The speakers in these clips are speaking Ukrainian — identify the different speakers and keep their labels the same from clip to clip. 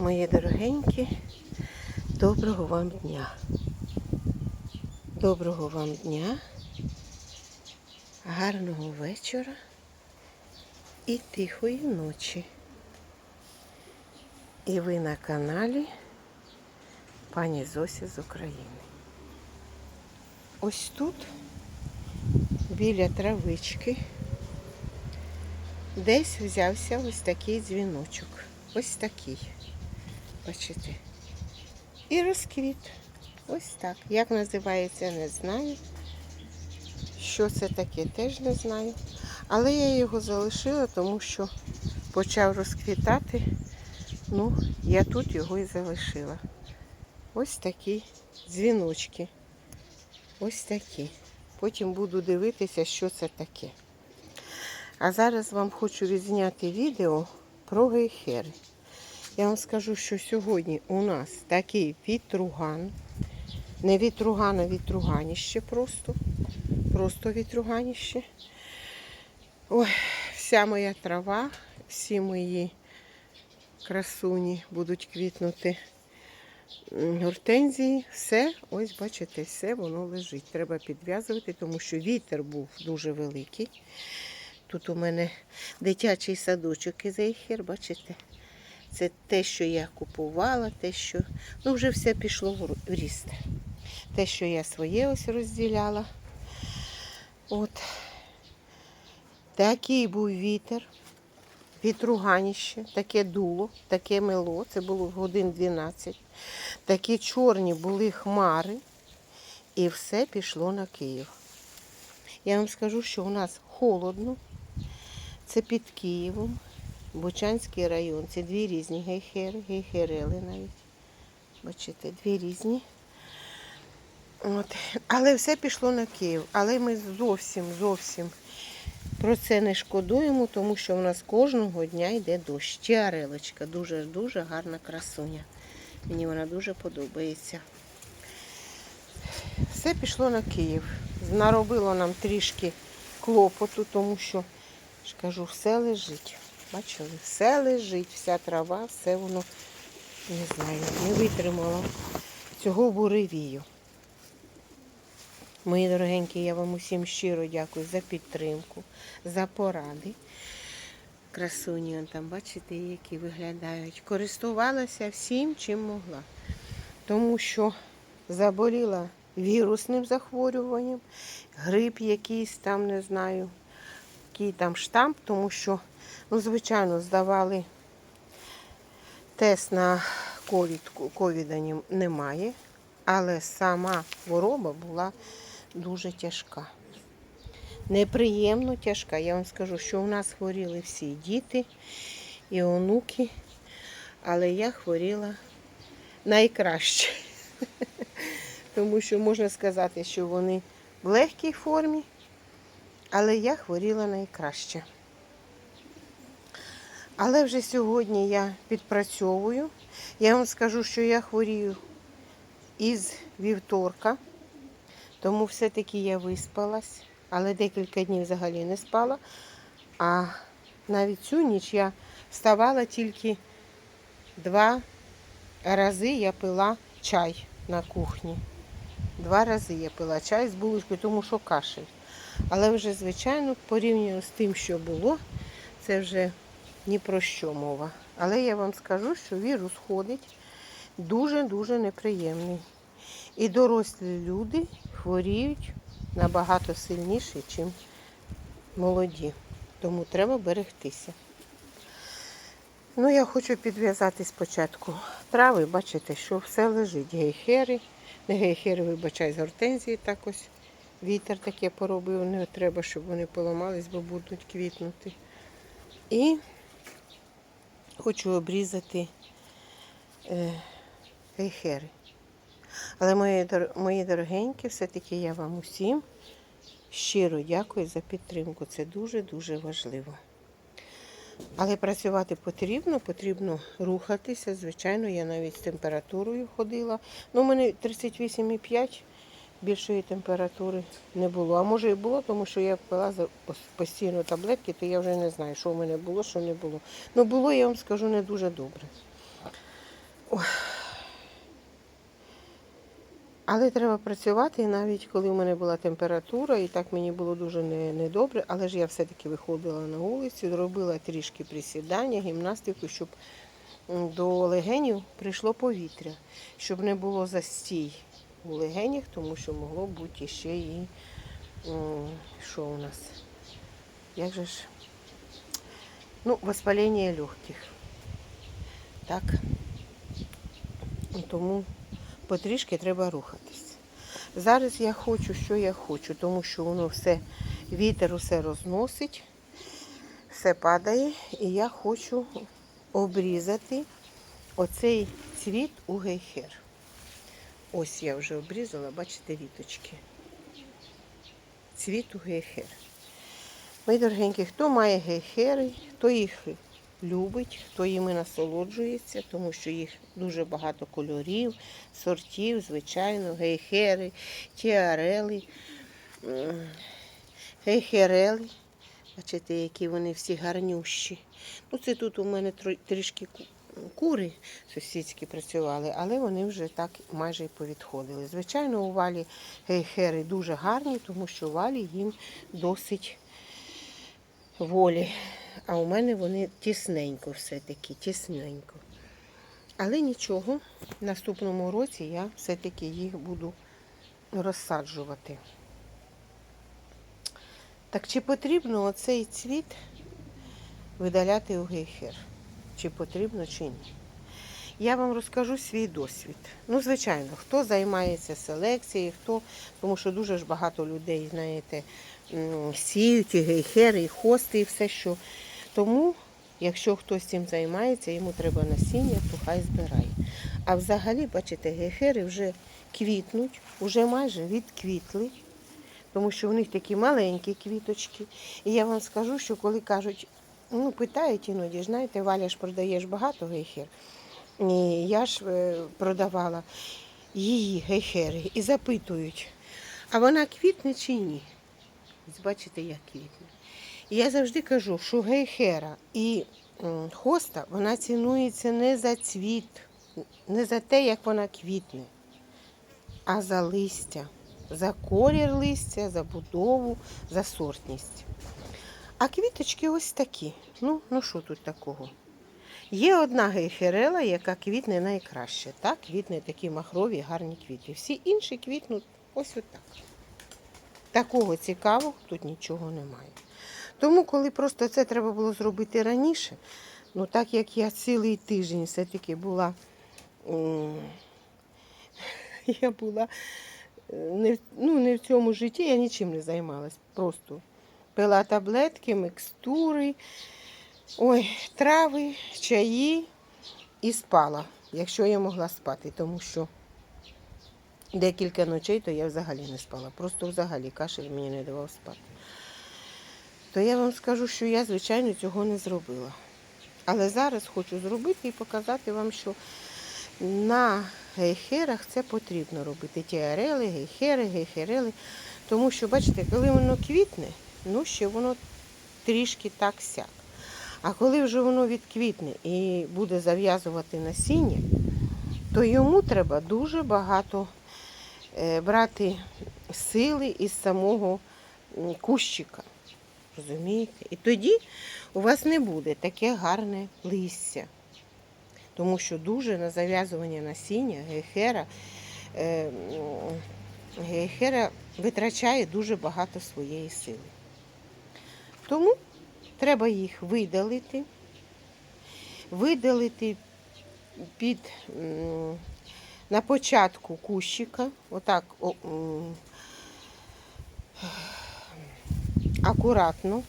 Speaker 1: Мої дорогенькі, доброго вам дня. Доброго вам дня, гарного вечора і тихої ночі. І ви на каналі пані Зосі з України. Ось тут, біля травички, десь взявся ось такий дзвіночок. Ось такий. Бачите? І розквіт. Ось так. Як називається, не знаю. Що це таке, теж не знаю. Але я його залишила, тому що почав розквітати. Ну, я тут його і залишила. Ось такі дзвіночки. Ось такі. Потім буду дивитися, що це таке. А зараз вам хочу відзняти відео про гейхери. Я вам скажу, що сьогодні у нас такий вітруган. Не вітруган, а вітруганіще просто. Просто вітруганіще. Ой, вся моя трава, всі мої красуні будуть квітнути гортензії. Все, ось бачите, все воно лежить. Треба підв'язувати, тому що вітер був дуже великий. Тут у мене дитячий садочок із ейхер, бачите? Це те, що я купувала, те, що ну вже все пішло в ріст. Те, що я своє ось розділяла. От. Такий був вітер, вітруганіще, таке дуло, таке мело. Це було годин 12. Такі чорні були хмари, і все пішло на Київ. Я вам скажу, що у нас холодно. Це під Києвом. Бучанський район. Це дві різні гейхери, гейхерели навіть. Бачите, дві різні. От. Але все пішло на Київ. Але ми зовсім, зовсім про це не шкодуємо, тому що в нас кожного дня йде дощ. Тіарелочка, дуже-дуже гарна красуня. Мені вона дуже подобається. Все пішло на Київ. Наробило нам трішки клопоту, тому що, ж кажу, все лежить. Бачили, все лежить, вся трава, все воно, не знаю, не витримало цього буревію. Мої дорогенькі, я вам усім щиро дякую за підтримку, за поради. Красуні он там, бачите, які виглядають. Користувалася всім, чим могла. Тому що заболіла вірусним захворюванням, грип якийсь там, не знаю, який там штамп, тому що, ну, звичайно, здавали тест на ковід, ковіда немає, але сама хвороба була дуже тяжка. Неприємно тяжка. Я вам скажу, що у нас хворіли всі діти і онуки, але я хворіла найкраще. Тому що можна сказати, що вони в легкій формі, але я хворіла найкраще. Але вже сьогодні я підпрацьовую. Я вам скажу, що я хворію із вівторка, тому все-таки я виспалась, але декілька днів взагалі не спала. А навіть цю ніч я вставала тільки два рази я пила чай на кухні. Два рази я пила чай з булочкою, тому що кашель. Але вже, звичайно, порівняно з тим, що було, це вже ні про що мова. Але я вам скажу, що вірус ходить дуже-дуже неприємний. І дорослі люди хворіють набагато сильніше, ніж молоді. Тому треба берегтися. Ну, я хочу підв'язати спочатку трави, бачите, що все лежить. Гейхери, не гейхери, вибачай, з гортензії так ось. Вітер таке поробив, не треба, щоб вони поламались, бо будуть квітнути. І хочу обрізати е, гейхери. Але мої, мої дорогенькі, все-таки я вам усім щиро дякую за підтримку. Це дуже-дуже важливо. Але працювати потрібно, потрібно рухатися. Звичайно, я навіть з температурою ходила. Ну, у мене 38,5, більшої температури не було. А може і було, тому що я пила постійно таблетки, то я вже не знаю, що в мене було, що не було. Ну було, я вам скажу, не дуже добре. Але треба працювати, і навіть коли в мене була температура, і так мені було дуже не- недобре, але ж я все-таки виходила на вулицю, робила трішки присідання, гімнастику, щоб до легенів прийшло повітря, щоб не було застій у легенях, тому що могло бути ще і що у нас? Як же ж? Ну, воспалення легких. Так. Тому потрішки треба рухатись. Зараз я хочу, що я хочу, тому що воно все, вітер усе розносить, все падає, і я хочу обрізати оцей цвіт у гейхер. Ось я вже обрізала, бачите, віточки. Цвіт у гейхер. Мої дорогенькі, хто має гейхери, хто їх любить, хто їми насолоджується, тому що їх дуже багато кольорів, сортів, звичайно, гейхери, тіарели, гейхерели. Бачите, які вони всі гарнющі. Ну, це тут у мене трішки кури сусідські працювали, але вони вже так майже й повідходили. Звичайно, у валі гейхери дуже гарні, тому що у валі їм досить волі. А у мене вони тісненько все-таки, тісненько. Але нічого, в наступному році я все-таки їх буду розсаджувати. Так чи потрібно оцей цвіт видаляти у гейхер? Чи потрібно, чи ні? Я вам розкажу свій досвід. Ну, звичайно, хто займається селекцією, хто, тому що дуже ж багато людей, знаєте, сіють і гейхери, і хости, і все що. Тому, якщо хтось цим займається, йому треба насіння, то хай збирає. А взагалі, бачите, гейхери вже квітнуть, вже майже відквітли, тому що в них такі маленькі квіточки. І я вам скажу, що коли кажуть, ну, питають іноді, знаєте, Валя ж продаєш багато гейхер. І я ж е, продавала її гейхери і запитують, а вона квітне чи ні? Бачите, як квітне. І я завжди кажу, що гейхера і хоста вона цінується не за цвіт, не за те, як вона квітне, а за листя, за колір листя, за будову, за сортність. А квіточки ось такі. Ну, ну що тут такого? Є одна гейхерела, яка квітне найкраще. Так, квітне такі махрові, гарні квіти. Всі інші квітнуть ось отак. Такого цікавого тут нічого немає. Тому, коли просто це треба було зробити раніше, ну так як я цілий тиждень все-таки була, я була е, не, ну, не в цьому житті, я нічим не займалась. Просто пила таблетки, мікстури, ой, трави, чаї і спала, якщо я могла спати, тому що декілька ночей то я взагалі не спала. Просто взагалі кашель мені не давав спати. То я вам скажу, що я, звичайно, цього не зробила. Але зараз хочу зробити і показати вам, що на гейхерах це потрібно робити. Тіарели, гейхери, гейхерели. Тому що, бачите, коли воно квітне, ну ще воно трішки так сяк. А коли вже воно відквітне і буде зав'язувати насіння, то йому треба дуже багато е, брати сили із самого кущика. Розумієте? І тоді у вас не буде таке гарне листя. Тому що дуже на зав'язування насіння гейхера, е, м, гейхера витрачає дуже багато своєї сили. Тому треба їх видалити, видалити під на початку кущика, отак акуратно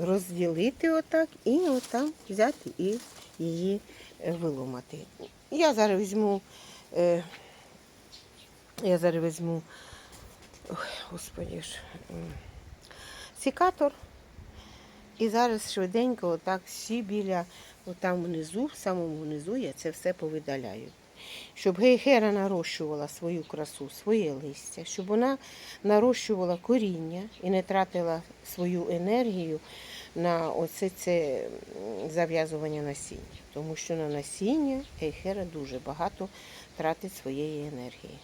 Speaker 1: розділити отак і отам взяти і її виломати. Я зараз візьму, е, я зараз візьму, ой, господі ж, секатор. І зараз швиденько, отак всі біля, отам внизу, в самому внизу я це все повидаляю. Щоб гейхера нарощувала свою красу, своє листя, щоб вона нарощувала коріння і не тратила свою енергію на оце це зав'язування насіння. Тому що на насіння ейхера дуже багато тратить своєї енергії.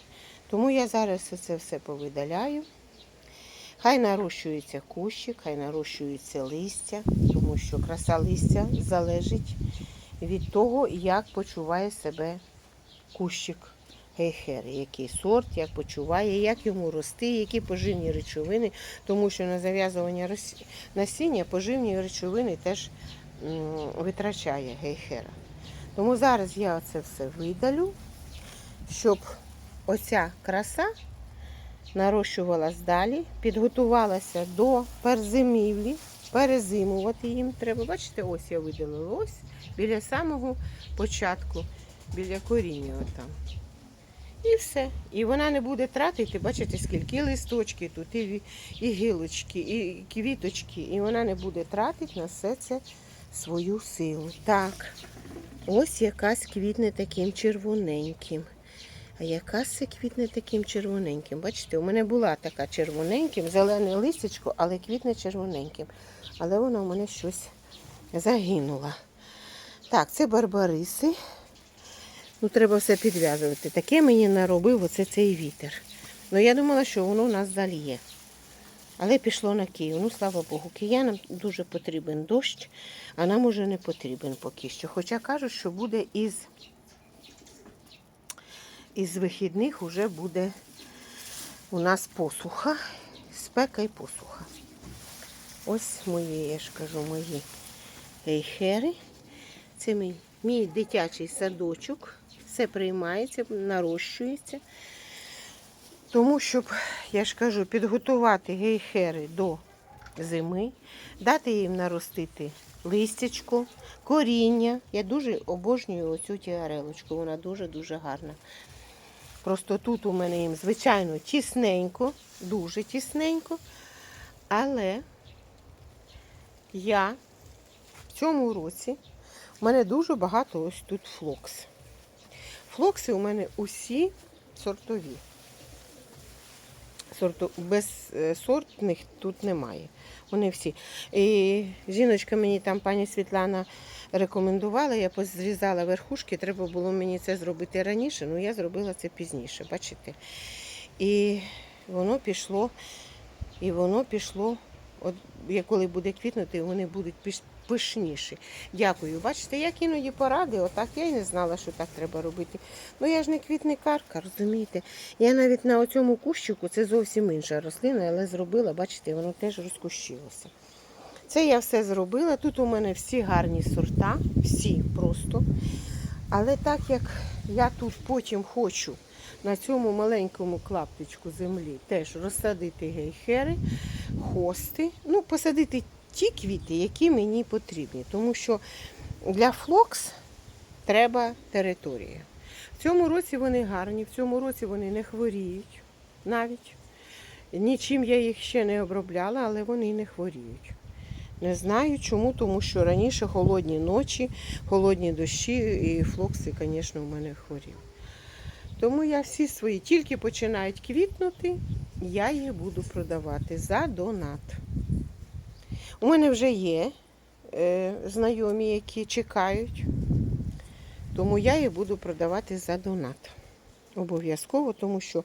Speaker 1: Тому я зараз це все повидаляю. Хай нарощується кущик, хай нарощується листя, тому що краса листя залежить від того, як почуває себе кущик гейхери, який сорт, як почуває, як йому рости, які поживні речовини, тому що на зав'язування насіння поживні речовини теж витрачає гейхера. Тому зараз я це все видалю, щоб оця краса нарощувалась далі, підготувалася до перезимівлі, перезимувати їм треба. Бачите, ось я видалила ось біля самого початку, біля коріння отам. І все. І вона не буде тратити, бачите, скільки листочки тут, і, і гілочки, і квіточки. І вона не буде тратити на все це свою силу. Так, ось якась квітне таким червоненьким. А яка це квітне таким червоненьким? Бачите, у мене була така червоненьким, зелене листячко, але квітне червоненьким. Але вона у мене щось загинула. Так, це барбариси. Ну, треба все підв'язувати. Таке мені наробив оце цей вітер. Ну, я думала, що воно у нас зальє. Але пішло на Київ. Ну, слава Богу, киянам дуже потрібен дощ, а нам уже не потрібен поки що. Хоча кажуть, що буде із, із вихідних вже буде у нас посуха, спека і посуха. Ось мої, я ж кажу, мої ейхери. Це мій, мій дитячий садочок. Все приймається, нарощується. Тому, щоб, я ж кажу, підготувати гейхери до зими, дати їм наростити листячко, коріння. Я дуже обожнюю оцю тіарелочку, вона дуже-дуже гарна. Просто тут у мене їм, звичайно, тісненько, дуже тісненько. Але я в цьому році у мене дуже багато ось тут флокс. Флокси у мене усі сортові. Сорту, без е, сортних тут немає. Вони всі. І жіночка мені там, пані Світлана, рекомендувала, я позрізала верхушки, треба було мені це зробити раніше, але я зробила це пізніше, бачите. І воно пішло, і воно пішло, от коли буде квітнути, вони будуть піш- пишніші. Дякую. Бачите, як іноді поради, отак я й не знала, що так треба робити. Ну я ж не квітникарка, розумієте. Я навіть на оцьому кущику, це зовсім інша рослина, але зробила, бачите, воно теж розкущилося. Це я все зробила. Тут у мене всі гарні сорта, всі просто. Але так як я тут потім хочу на цьому маленькому клаптичку землі теж розсадити гейхери, хости, ну, посадити ті квіти, які мені потрібні. Тому що для флокс треба територія. В цьому році вони гарні, в цьому році вони не хворіють навіть. Нічим я їх ще не обробляла, але вони не хворіють. Не знаю чому, тому що раніше холодні ночі, холодні дощі і флокси, звісно, у мене хворів. Тому я всі свої тільки починають квітнути, я їх буду продавати за донат. У мене вже є е, знайомі, які чекають, тому я їх буду продавати за донат. Обов'язково, тому що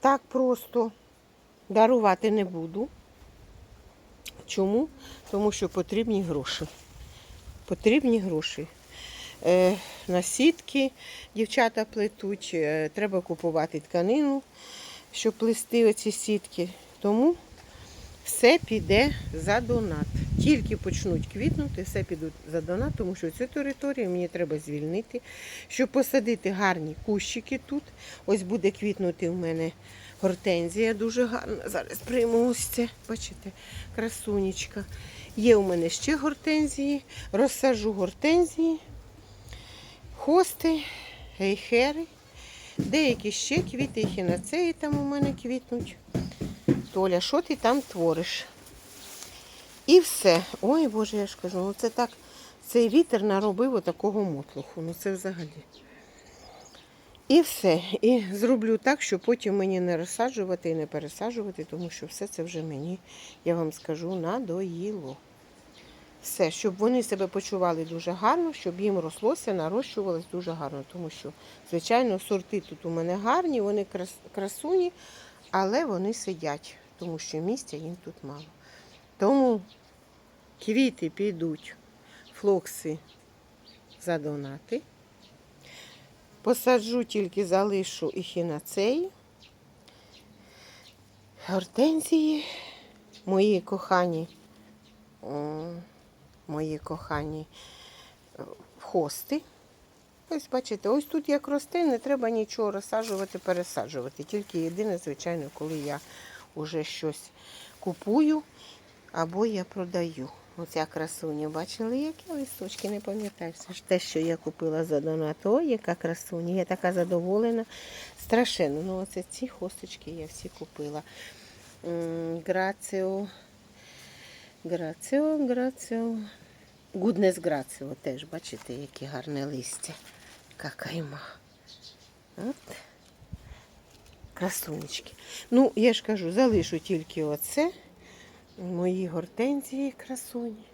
Speaker 1: так просто дарувати не буду. Чому? Тому що потрібні гроші. Потрібні гроші. Е, на сітки дівчата плетуть, е, треба купувати тканину, щоб плести оці сітки. Тому все піде за донат. Тільки почнуть квітнути, все підуть за донат, тому що цю територію мені треба звільнити, щоб посадити гарні кущики тут. Ось буде квітнути в мене гортензія дуже гарна. Зараз прийму бачите, красунечка. Є у мене ще гортензії, розсаджу гортензії, хости, гейхери, деякі ще квіти, хінацеї там у мене квітнуть. Толя, що ти там твориш? І все. Ой, Боже, я ж кажу, ну це так, цей вітер наробив отакого мотлуху. Ну це взагалі. І все. І зроблю так, щоб потім мені не розсаджувати і не пересаджувати, тому що все це вже мені, я вам скажу, надоїло. Все, щоб вони себе почували дуже гарно, щоб їм рослося, нарощувалось дуже гарно. Тому що, звичайно, сорти тут у мене гарні, вони крас- красуні, але вони сидять, тому що місця їм тут мало. Тому квіти підуть, флокси за донати. Посаджу тільки залишу ехінацеї, гортензії, мої кохані, мої кохані е, хости. Ось бачите, ось тут як росте, не треба нічого розсаджувати, пересаджувати. Тільки єдине, звичайно, коли я вже щось купую або я продаю. Оця красуня, бачили, які листочки, не пам'ятаю. Все ж те, що я купила за донат. Ой, яка красуня, я така задоволена. Страшенно. Ну, оце ці хосточки я всі купила. Граціо. Граціо, граціо. Гуднес граціо теж, бачите, яке гарне листя. Яка кайма. От. Красунечки. Ну, я ж кажу, залишу тільки оце. Мої гортензії красуні.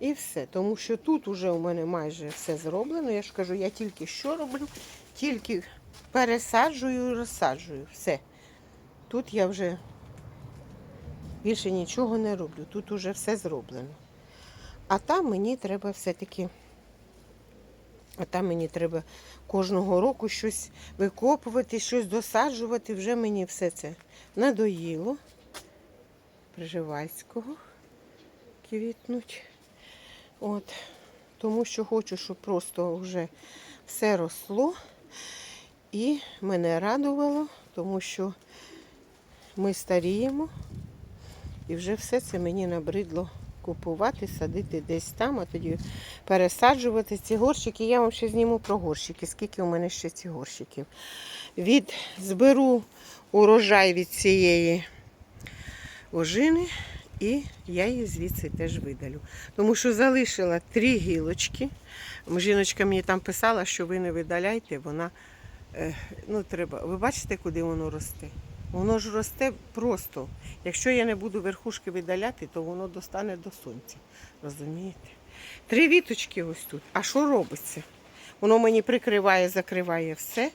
Speaker 1: І все. Тому що тут уже у мене майже все зроблено. Я ж кажу, я тільки що роблю, тільки пересаджую і розсаджую. Все. Тут я вже більше нічого не роблю. Тут уже все зроблено. А там мені треба все-таки. А там мені треба кожного року щось викопувати, щось досаджувати. Вже мені все це надоїло. Приживальського квітнуть. От. Тому що хочу, щоб просто вже все росло і мене радувало, тому що ми старіємо і вже все це мені набридло купувати, садити десь там, а тоді пересаджувати ці горщики. Я вам ще зніму про горщики, скільки у мене ще ці горщиків. Від, зберу урожай від цієї ожини, і я її звідси теж видалю. Тому що залишила три гілочки. Жіночка мені там писала, що ви не видаляйте, вона е, ну, треба. Ви бачите, куди воно росте? Воно ж росте просто. Якщо я не буду верхушки видаляти, то воно достане до сонця. Розумієте? Три віточки ось тут. А що робиться? Воно мені прикриває, закриває все.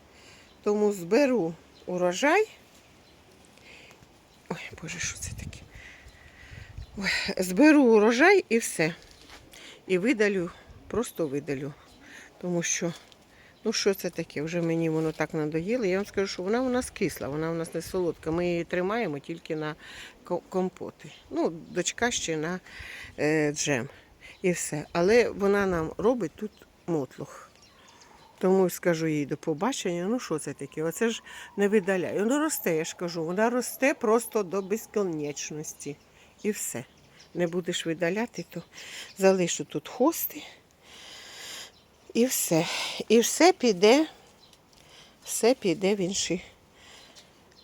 Speaker 1: Тому зберу урожай. Ой, Боже, що це таке? Ой, зберу урожай і все. І видалю, просто видалю. Тому що, ну що це таке? Вже мені воно так надоїло. Я вам скажу, що вона у нас кисла, вона у нас не солодка. Ми її тримаємо тільки на компоти. Ну, дочка ще на е, джем. І все. Але вона нам робить тут мотлух. Тому скажу їй до побачення, ну що це таке? Оце ж не видаляє. Воно росте, я ж кажу, вона росте просто до безконечності. І все. Не будеш видаляти, то залишу тут хости. І все. І все піде, все піде в інший.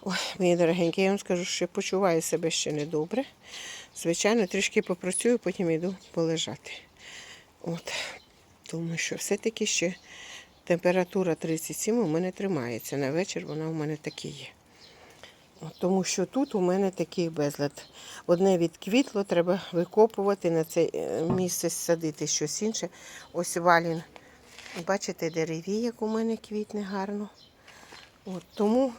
Speaker 1: Ой, мої дорогенькі, я вам скажу, що почуваю себе ще недобре. Звичайно, трішки попрацюю, потім йду полежати. От. Тому що все-таки ще температура 37 у мене тримається. На вечір вона у мене такі є. Тому що тут у мене такий безлад. Одне відквітло, треба викопувати на це е, місце садити щось інше. Ось валін. Бачите, дереві, як у мене квітне гарно. От, тому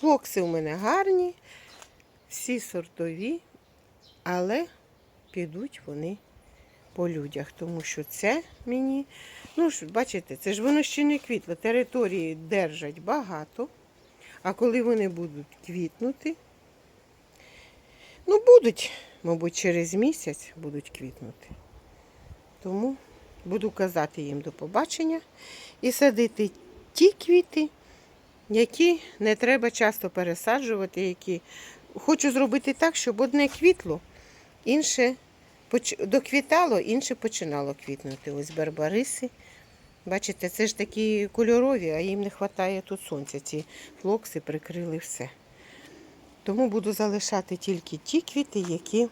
Speaker 1: флокси у мене гарні, всі сортові, але підуть вони по людях, тому що це мені, ну ж, бачите, це ж воно ще не квітло. Території держать багато. А коли вони будуть квітнути, ну будуть, мабуть, через місяць будуть квітнути. Тому буду казати їм до побачення і садити ті квіти, які не треба часто пересаджувати, які хочу зробити так, щоб одне квітло, інше доквітало, інше починало квітнути. Ось барбариси. Бачите, це ж такі кольорові, а їм не вистачає тут сонця. Ці флокси прикрили все. Тому буду залишати тільки ті квіти, які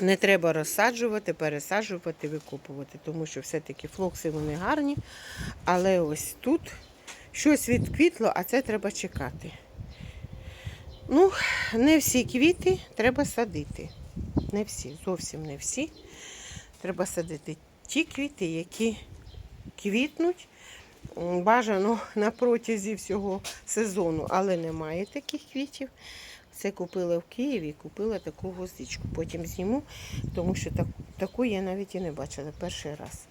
Speaker 1: не треба розсаджувати, пересаджувати, викопувати. Тому що все-таки флокси вони гарні. Але ось тут щось відквітло, а це треба чекати. Ну, не всі квіти треба садити. Не всі, зовсім не всі. Треба садити ті квіти, які квітнуть бажано на протязі всього сезону, але немає таких квітів. Це купила в Києві, купила таку гвоздичку. Потім зніму, тому що так, таку я навіть і не бачила перший раз.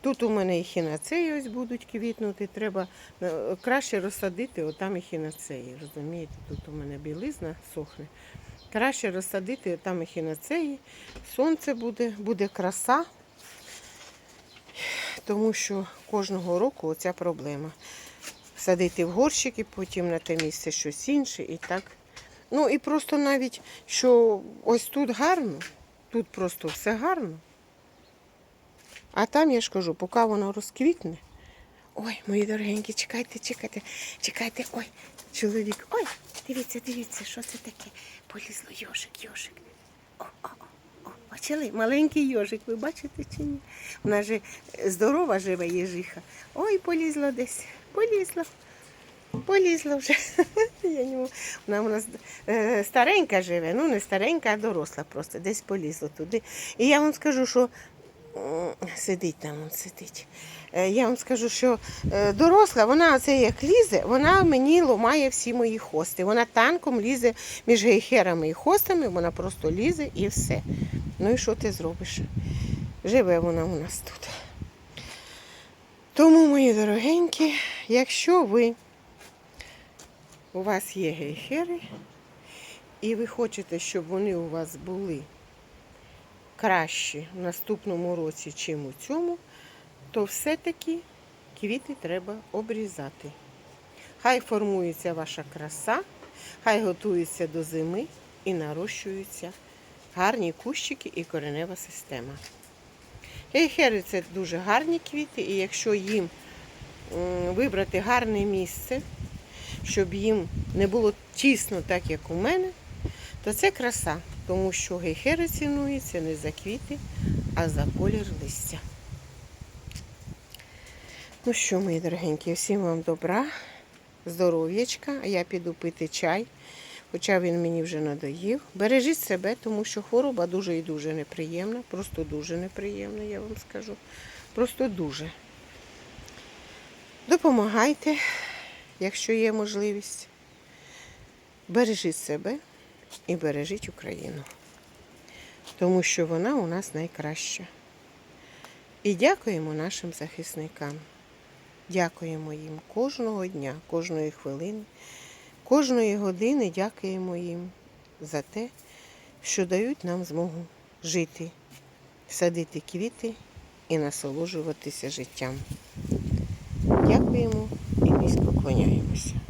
Speaker 1: Тут у мене і хінацеї ось будуть квітнути. Треба е, краще розсадити, отам і хінацеї. Розумієте, тут у мене білизна сохне. Краще розсадити там і хінацеї. Сонце буде, буде краса, тому що кожного року оця проблема. Садити в горщики, потім на те місце щось інше і так. Ну і просто навіть, що ось тут гарно, тут просто все гарно. А там я ж кажу, поки воно розквітне. Ой, мої дорогенькі, чекайте, чекайте, чекайте. Ой, чоловік. Ой, дивіться, дивіться, що це таке. Полізло йожик, йожик. О, бачили? Маленький йожик, ви бачите чи ні? Вона же здорова живе їжиха. Ой, полізло десь, полізло. Полізла вже. Я не. Вона у нас е, старенька живе, ну не старенька, а доросла просто. Десь полізла туди. І я вам скажу, що сидить там, он сидить. Е, Я вам скажу, що е, доросла, вона оце як лізе, вона мені ламає всі мої хости. Вона танком лізе між гейхерами і хостами, вона просто лізе і все. Ну і що ти зробиш? Живе вона у нас тут. Тому, мої дорогенькі, якщо ви у вас є гейхери, і ви хочете, щоб вони у вас були кращі в наступному році, чим у цьому, то все-таки квіти треба обрізати. Хай формується ваша краса, хай готується до зими і нарощуються гарні кущики і коренева система. Гейхери це дуже гарні квіти, і якщо їм вибрати гарне місце, щоб їм не було тісно, так як у мене, то це краса, тому що гейхери цінуються не за квіти, а за колір листя. Ну що, мої дорогенькі, всім вам добра, здоров'ячка, я піду пити чай, хоча він мені вже надоїв. Бережіть себе, тому що хвороба дуже і дуже неприємна, просто дуже неприємна, я вам скажу. Просто дуже. Допомагайте, якщо є можливість. Бережіть себе і бережіть Україну, тому що вона у нас найкраща. І дякуємо нашим захисникам. Дякуємо їм кожного дня, кожної хвилини, кожної години дякуємо їм за те, що дають нам змогу жити, садити квіти і насолоджуватися життям. Дякуємо і низько клоняємося.